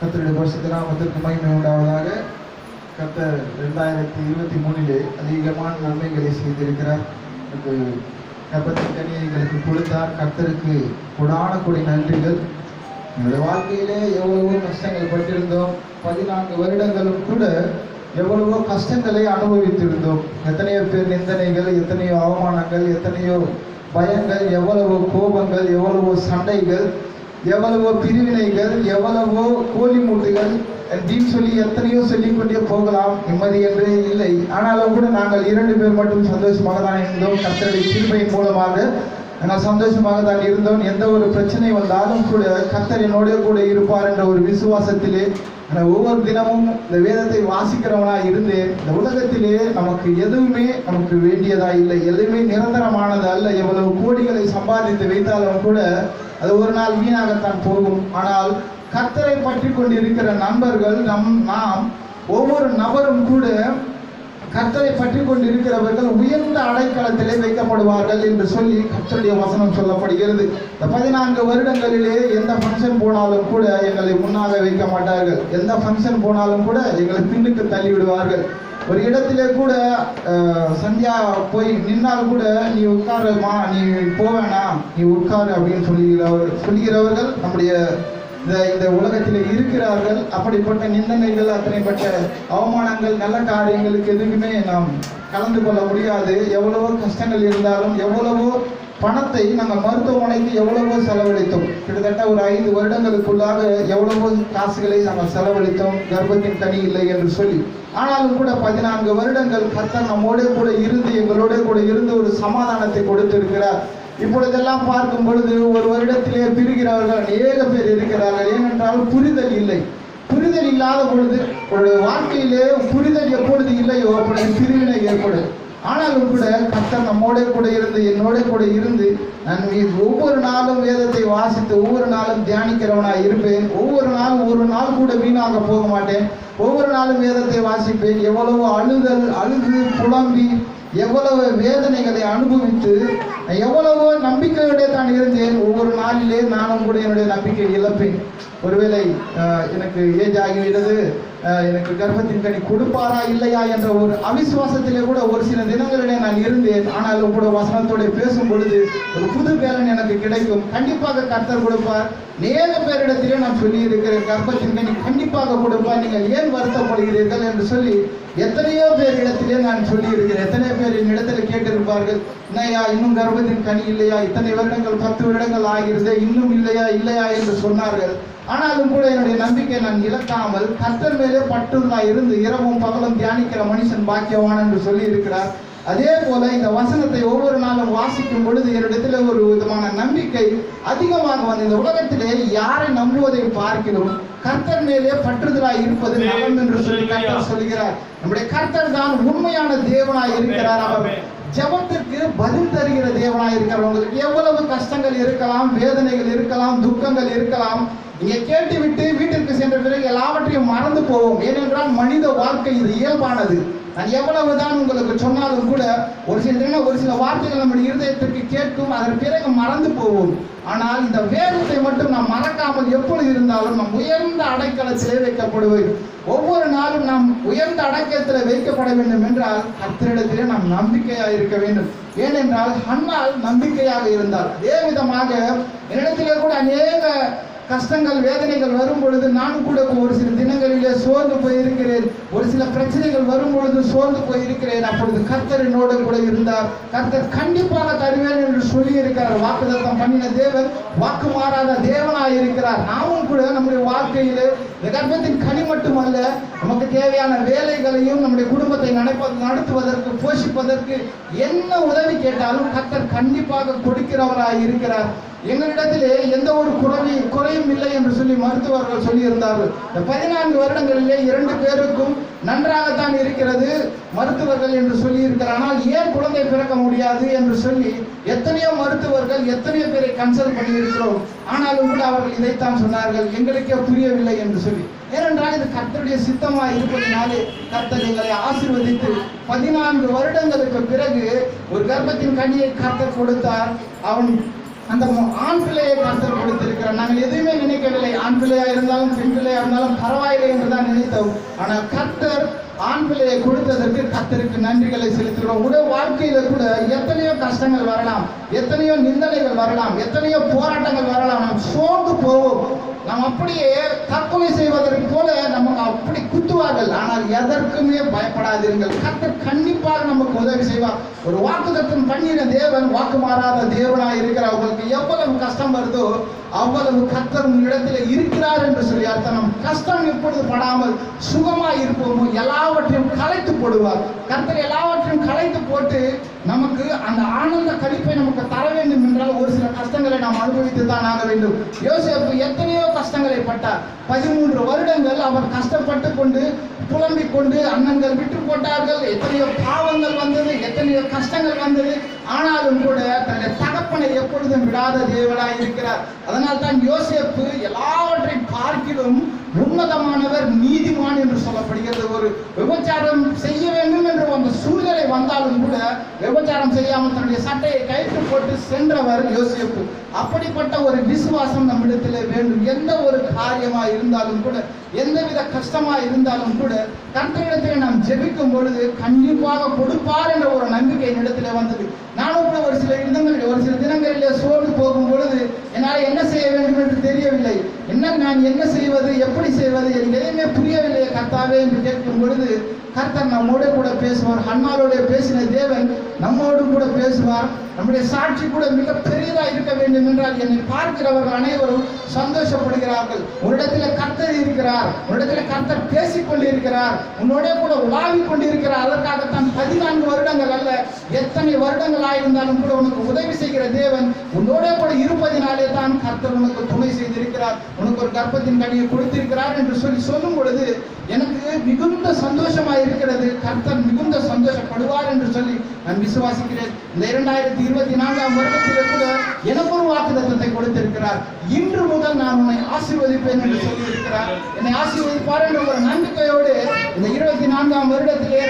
கத்தருடைய பரிசுத்த நாமத்திற்கு மகிமை உண்டாவதாக கர்த்தர் ரெண்டாயிரத்தி இருபத்தி மூணிலே அதிகமான நன்மைகளை செய்திருக்கிறார். எனக்கு கர்த்தத்தின் கனியை எங்களுக்கு கொடுத்தார். கர்த்தருக்கு கொடான கொடி நன்றிகள். என்னுடைய வாழ்க்கையிலே எவ்வளவோ கஷ்டங்கள் பட்டிருந்தோம். பதினான்கு வருடங்களும் கூட எவ்வளவோ கஷ்டங்களை அனுபவித்திருந்தோம். எத்தனையோ பேர் நிந்தனைகள் எத்தனையோ அவமானங்கள் எத்தனையோ பயங்கள் எவ்வளவோ கோபங்கள் எவ்வளவோ சண்டைகள் எவ்வளவோ பிரிவினைகள் எவ்வளவோ கோழி மூட்டுகள் அப்படின்னு சொல்லி எத்தனையோ சொல்லிக் கொண்டே போகலாம் நிம்மதி என்றே இல்லை. ஆனாலும் கூட நாங்கள் இரண்டு பேர் மட்டும் சந்தோஷமாக தான் இருந்தோம். கத்தருடைய கிருபையின் மூலமாக நாங்கள் சந்தோஷமாக தான் இருந்தோம். எந்த ஒரு பிரச்சனை வந்தாலும் கூட கத்தரினோட கூட இருப்பார் என்ற ஒரு விசுவாசத்திலே நான் ஒவ்வொரு தினமும் இந்த வேதத்தை வாசிக்கிறவனாக இருந்தேன். இந்த உலகத்திலே நமக்கு எதுவுமே நமக்கு வேண்டியதா இல்லை. எதுவுமே நிரந்தரமானது அல்ல. எவ்வளவு கோடிகளை சம்பாதித்து வைத்தாலும் கூட அது ஒரு நாள் வீணாகத்தான் போகும். ஆனால் கர்த்தரை பற்றி கொண்டிருக்கிற நண்பர்கள் நம் நாம் ஒவ்வொரு நபரும் கூட கர்த்தரை பற்றி கொண்டிருக்கிறவர்கள் உயர்ந்த அடைக்கலத்திலே வைக்கப்படுவார்கள் என்று சொல்லி கத்தருடைய வசனம் சொல்லப்படுகிறது. இந்த பதினான்கு வருடங்களிலே எந்த ஃபங்க்ஷன் போனாலும் கூட எங்களை முன்னாக வைக்க மாட்டார்கள். எந்த ஃபங்க்ஷன் போனாலும் கூட எங்களை பின்னுக்கு தள்ளி விடுவார்கள் ஒரு இடத்திலே கூட சந்தியா போய் நின்னால் கூட நீ உட்காருமா நீ போவேணாம் நீ உட்காரு அப்படின்னு சொல்லுகிறவர் சொல்லுகிறவர்கள் நம்முடைய இந்த இந்த உலகத்தில் இருக்கிறார்கள். அப்படிப்பட்ட நிந்தனைகள் அத்தனைப்பட்ட அவமானங்கள் நல்ல காரியங்களுக்கு எதுக்குமே நாம் கலந்து கொள்ள முடியாது. எவ்வளவோ கஷ்டங்கள் இருந்தாலும் எவ்வளவோ பணத்தை நாங்கள் மருத்துவமனைக்கு எவ்வளவோ செலவழித்தோம். கிட்டத்தட்ட ஒரு ஐந்து வருடங்களுக்குள்ளாக எவ்வளவோ காசுகளை நாங்கள் செலவழித்தோம். கர்ப்பத்தின் தனி இல்லை என்று சொல்லி. ஆனாலும் கூட பதினான்கு வருடங்கள் கர்த்தர் நம்மோட கூட இருந்து எங்களோட கூட இருந்து ஒரு சமாதானத்தை கொடுத்திருக்கிறார். இப்பொழுதெல்லாம் பார்க்கும் பொழுது ஒரு வருடத்திலே பிரிகிறவர்கள் அநேக பேர் இருக்கிறார்கள். ஏனென்றால் புரிதல் இல்லை. புரிதல் இல்லாத பொழுது ஒரு வாழ்க்கையிலே புரிதல் எப்பொழுது இல்லையோ அப்பொழுது பிரிவினை ஏற்படும். ஆனாலும் கூட கர்த்தர் நம்மோட கூட இருந்து என்னோட கூட இருந்து நான் ஒவ்வொரு நாளும் வேதத்தை வாசித்து ஒவ்வொரு நாளும் தியானிக்கிறவனாக இருப்பேன். ஒவ்வொரு நாளும் ஒரு நாள் கூட வீணாக போக மாட்டேன். ஒவ்வொரு நாளும் வேதத்தை வாசிப்பேன். எவ்வளவு அழுதல் அழுது புலம்பி எவ்வளவு வேதனைகளை அனுபவித்து நான் எவ்வளவோ நம்பிக்கையோட தான் இருந்தேன். ஒவ்வொரு நாளிலே நானும் கூட என்னுடைய நம்பிக்கை இழப்பேன். ஒருவேளை எனக்கு ஏஜ் ஆகிவிட்டது எனக்கு கர்ப்பத்தின் கனி கொடுப்பாரா இல்லையா என்ற ஒரு அவிசுவாசத்திலே கூட ஒரு சில தினங்களிலே நான் இருந்தேன். ஆனால் கூட வசனத்தோட பேசும் பொழுது ஒரு புது பேரன் எனக்கு கிடைக்கும். கண்டிப்பாக கர்த்தர் கொடுப்பார். நேர பேரிடத்திலே நான் சொல்லி இருக்கிறேன் கர்ப்பத்தின் கனி கண்டிப்பாக கொடுப்பார். நீங்கள் ஏன் வருத்தப்படுகிறீர்கள் என்று சொல்லி எத்தனையோ பேர் இடத்திலே நான் சொல்லி இருக்கிறேன் எத்தனை பேர் என் இடத்துல கேட்டிருப்பார்கள். என்னையா இன்னும் கர்ப்பத்தின் கனி இல்லையா? இத்தனை வருடங்கள் பத்து வருடங்கள் ஆகிறது இன்னும் இல்லையா இல்லையா? என்று சொன்னார்கள். ஆனாலும் கூட என்னுடைய நம்பிக்கை நான் இழக்காமல் கர்த்தர் மேலே பற்றுதலா இருந்து இரவும் பகலும் தியானிக்கிற மனுஷன் பாக்கியவான் என்று சொல்லி இருக்கிறார் அதே போல இந்த வசனத்தை ஒவ்வொரு நாளும் வாசிக்கும் பொழுது என்னிடத்துல ஒரு விதமான நம்பிக்கை அதிகமாக வந்து இந்த உலகத்திலே யாரை நம்புவதை பார்க்கிறோம். கர்த்தர் மேலே பற்றுதலாய் இருப்பது நலம் என்று சொல்லி கர்த்தர் சொல்கிறார். நம்முடைய கர்த்தர் தான் உண்மையான தேவனாய் இருக்கிறார். அவர் ஜெபத்திற்கு பதில் தருகிற தேவனாய் இருக்கிறார். உங்களுக்கு எவ்வளவு கஷ்டங்கள் இருக்கலாம் வேதனைகள் இருக்கலாம் துக்கங்கள் இருக்கலாம். நீங்க கேட்டுவிட்டு வீட்டிற்கு சென்ற பிறகு எல்லாவற்றையும் மறந்து போவோம். ஏனென்றால் மனித வாழ்க்கை இது இயல்பானது. நான் எவ்வளவுதான் உங்களுக்கு சொன்னாலும் கூட ஒரு சில ஒரு சில வார்த்தைகள் நம்முடைய இருதயத்திற்கு கேட்கும் அதன் பிறகு மறந்து போவோம். ஆனால் இந்த வேதத்தை மட்டும் நாம் மறக்காமல் எப்பொழுது இருந்தாலும் நாம் உயர்ந்த அடைக்கலத்திலே வைக்கப்படுவோம் ஒவ்வொரு நாளும் நாம் உயர்ந்த அடக்கத்தில் வைக்கப்பட வேண்டும் என்றால் கர்த்தரிடத்திலே நாம் நம்பிக்கையாக இருக்க வேண்டும். ஏனென்றால் அன்னால் நம்பிக்கையாக இருந்தார். அதே விதமாக என்னிடத்திலே கூட அநேக கஷ்டங்கள் வேதனைகள் வரும் பொழுது நானும் கூட ஒரு சில தினங்களிலே சோர்ந்து போயிருக்கிறேன். ஒரு சில பிரச்சனைகள் வரும் பொழுது சோர்ந்து போயிருக்கிறேன். அப்பொழுது கர்த்தர் என்னோடு கூட இருந்தார். கர்த்தர் கண்டிப்பாக தருவேன் என்று சொல்லி இருக்கிறார் வாக்குதத்தம் பண்ணின தேவன் வாக்கு மாறாத தேவனாய் இருக்கிறார். நாமும் கூட நம்முடைய வாழ்க்கையில் இந்த கர்ப்பத்தின் கனி மட்டுமல்ல நமக்கு தேவையான வேலைகளையும் நம்முடைய குடும்பத்தை நடப்ப நடத்துவதற்கு போஷிப்பதற்கு என்ன உதவி கேட்டாலும் கர்த்தர் கண்டிப்பாக கொடுக்கிறவராய் இருக்கிறார். எங்களிடத்திலே எந்த ஒரு குறவி குறையும் இல்லை என்று சொல்லி மருத்துவர்கள் சொல்லியிருந்தார்கள். இந்த பதினான்கு வருடங்களிலே இரண்டு பேருக்கும் நன்றாகத்தான் இருக்கிறது மருத்துவர்கள் என்று சொல்லியிருக்கிறார். ஆனால் ஏன் குழந்தை பிறக்க முடியாது என்று சொல்லி எத்தனையோ மருத்துவர்கள் எத்தனையோ பேரை கன்சல்ட் பண்ணியிருக்கிறோம். ஆனால் ஆனாலும் கூட அவர்கள் இதைத்தான் சொன்னார்கள். எங்களுக்கே புரியவில்லை என்று சொல்லி. ஏனென்றால் இது கர்த்தருடைய சித்தமாக இருப்பதினாலே கர்த்தர் எங்களை ஆசிர்வதித்து பதினான்கு வருடங்களுக்கு பிறகு ஒரு கர்ப்பத்தின் கனியை கர்த்தர் கொடுத்தார். அவன் அந்த ஆண்பிள்ளையை ஆண் பிள்ளையை கர்த்தர் கொடுத்திருக்கிறார். நாங்கள் எதுவுமே நினைக்கவில்லை. ஆண் பிள்ளையா இருந்தாலும் பெண் பிள்ளையா இருந்தாலும் பரவாயில்லை என்று தான் நினைத்தோம். ஆனால் கர்த்தர் ஆண் பிள்ளையை கொடுத்ததற்கு கத்தருக்கு நன்றிகளை செலுத்துகிறோம். உட வாழ்க்கையில கூட எத்தனையோ கஷ்டங்கள் வரலாம். எத்தனையோ நிந்தனைகள் வரலாம். எத்தனையோ போராட்டங்கள் வரலாம். நாம் சோர்ந்து போவோம். நாம் அப்படியே தற்கொலை செய்வதற்கு போல நமக்கு அப்படி குத்துவார்கள். ஆனால் எதற்குமே பயப்படாதீர்கள். கத்தர் கண்டிப்பாக நமக்கு உதவி செய்வார். ஒரு வாக்குத்தத்தம் பண்ணின தேவன் வாக்கு மாறாத தேவனாய் இருக்கிறார். உங்களுக்கு எவ்வளவு கஷ்டம் வருதோ அவ்வளவு கத்தர் உங்களிடத்தில் இருக்கிறார் என்று சொல்லி அர்த்தம். நம் கஷ்டம் எப்பொழுது படாமல் சுகமாக இருப்போமோ எல்லாவற்றையும் கலைத்து போடுவார். கத்தர் எல்லாவற்றையும் கலைத்து போட்டு நமக்கு அந்த ஆனந்த கழிப்பை நமக்கு தர வேண்டும் என்றால் ஒரு சில கஷ்டங்களை நாம் அனுபவித்து தான் ஆக வேண்டும். யோசிப்பு எத்தனையோ கஷ்டங்களை பட்டார். பதிமூன்று வருடங்கள் அவர் கஷ்டப்பட்டு கொண்டு புல புலம்பிக் கொண்டு அண்ணன்கள் விட்டு போட்டார்கள். எத்தனையோ பாவங்கள் வந்தது எத்தனையோ கஷ்டங்கள் வந்தது. ஆனாலும் கூட தன்னுடைய தகப்பனை எப்பொழுதும் விடாத தேவனாய் இருக்கிறார். அதனால் தான் யோசேப்பு எல்லாவற்றையும் பார்க்கிலும் உன்னதமானவர் நீதிமான் என்று சொல்லப்படுகிறது. ஒரு விபச்சாரம் செய்ய வேண்டும் விபச்சாரம் செய்யாமல் தன்னுடைய சட்டையை கயிற்று போட்டு சென்றவர் யோசிப்பு. அப்படிப்பட்ட ஒரு விசுவாசம் நம்மிடத்தில் வேண்டும். எந்த ஒரு காரியமா இருந்தாலும் கூட எந்தவித கஷ்டமா இருந்தாலும் கூட கர்த்தரிடத்தில் நாம் ஜெபிக்கும் பொழுது கண்டிப்பாக கொடுப்பார் என்ற ஒரு நம்பிக்கை என்னிடத்தில் வந்தது. நானும் கூட ஒரு சில இடங்களில் ஒரு சில தினங்களிலே சோர்ந்து போகும் பொழுது என்னால் என்ன செய்ய வேண்டும் என்று தெரியவில்லை. என்ன நான் என்ன செய்வது எப்படி செய்வது எனக்கு எதையுமே புரியவில்லை கர்த்தாவே என்று கேட்கும் பொழுது கர்த்தர் நம்மோட கூட பேசுவார். ஹன்னாலோட பேசின தேவன் நம்மோடு கூட பேசுவார். நம்முடைய சாட்சி கூட மிக பெரியதா இருக்க வேண்டும் என்றால் என்னை பார்க்கிறவர்கள் அனைவரும் சந்தோஷப்படுகிறார்கள். உன்னிடத்தில் கர்த்தர் இருக்கிறார். உன்னிடத்தில் கர்த்தர் பேசிக் கொண்டிருக்கிறார் உன்னோட கூட உலாவிக் கொண்டிருக்கிறார் அதற்காகத்தான் பதினான்கு வருடங்கள் அல்ல எத்தனை வருடங்கள் ஆயிருந்தாலும் கூட உனக்கு உதவி செய்கிற தேவன் உன்னோட கூட இருப்பதினாலே தான் கர்த்தர் உனக்கு துணை செய்திருக்கிறார். உனக்கு ஒரு கர்ப்பத்தின் கனியை கொடுத்திருக்கிறார் என்று சொல்லி சொல்லும் பொழுது எனக்கு மிகுந்த சந்தோஷமா இருக்கிறது கர்த்தர் மிகுந்த சந்தோஷப்படுவார் என்று சொல்லி நான் விசுவாசிக்கிறேன். இந்த இரண்டாயிரத்தி இருபத்தி நான்காம் வருடத்திலே கூட எனக்கு ஒரு வாக்குத்தத்தத்தை கொடுத்திருக்கிறார். இன்று முதல் நான் உன்னை ஆசீர்வதிப்பேன் என்று சொல்லியிருக்கிறார். என்னை ஆசீர்வதிப்பார் என்ற ஒரு நம்பிக்கையோடு இந்த இருபத்தி நான்காம் வருடத்திலே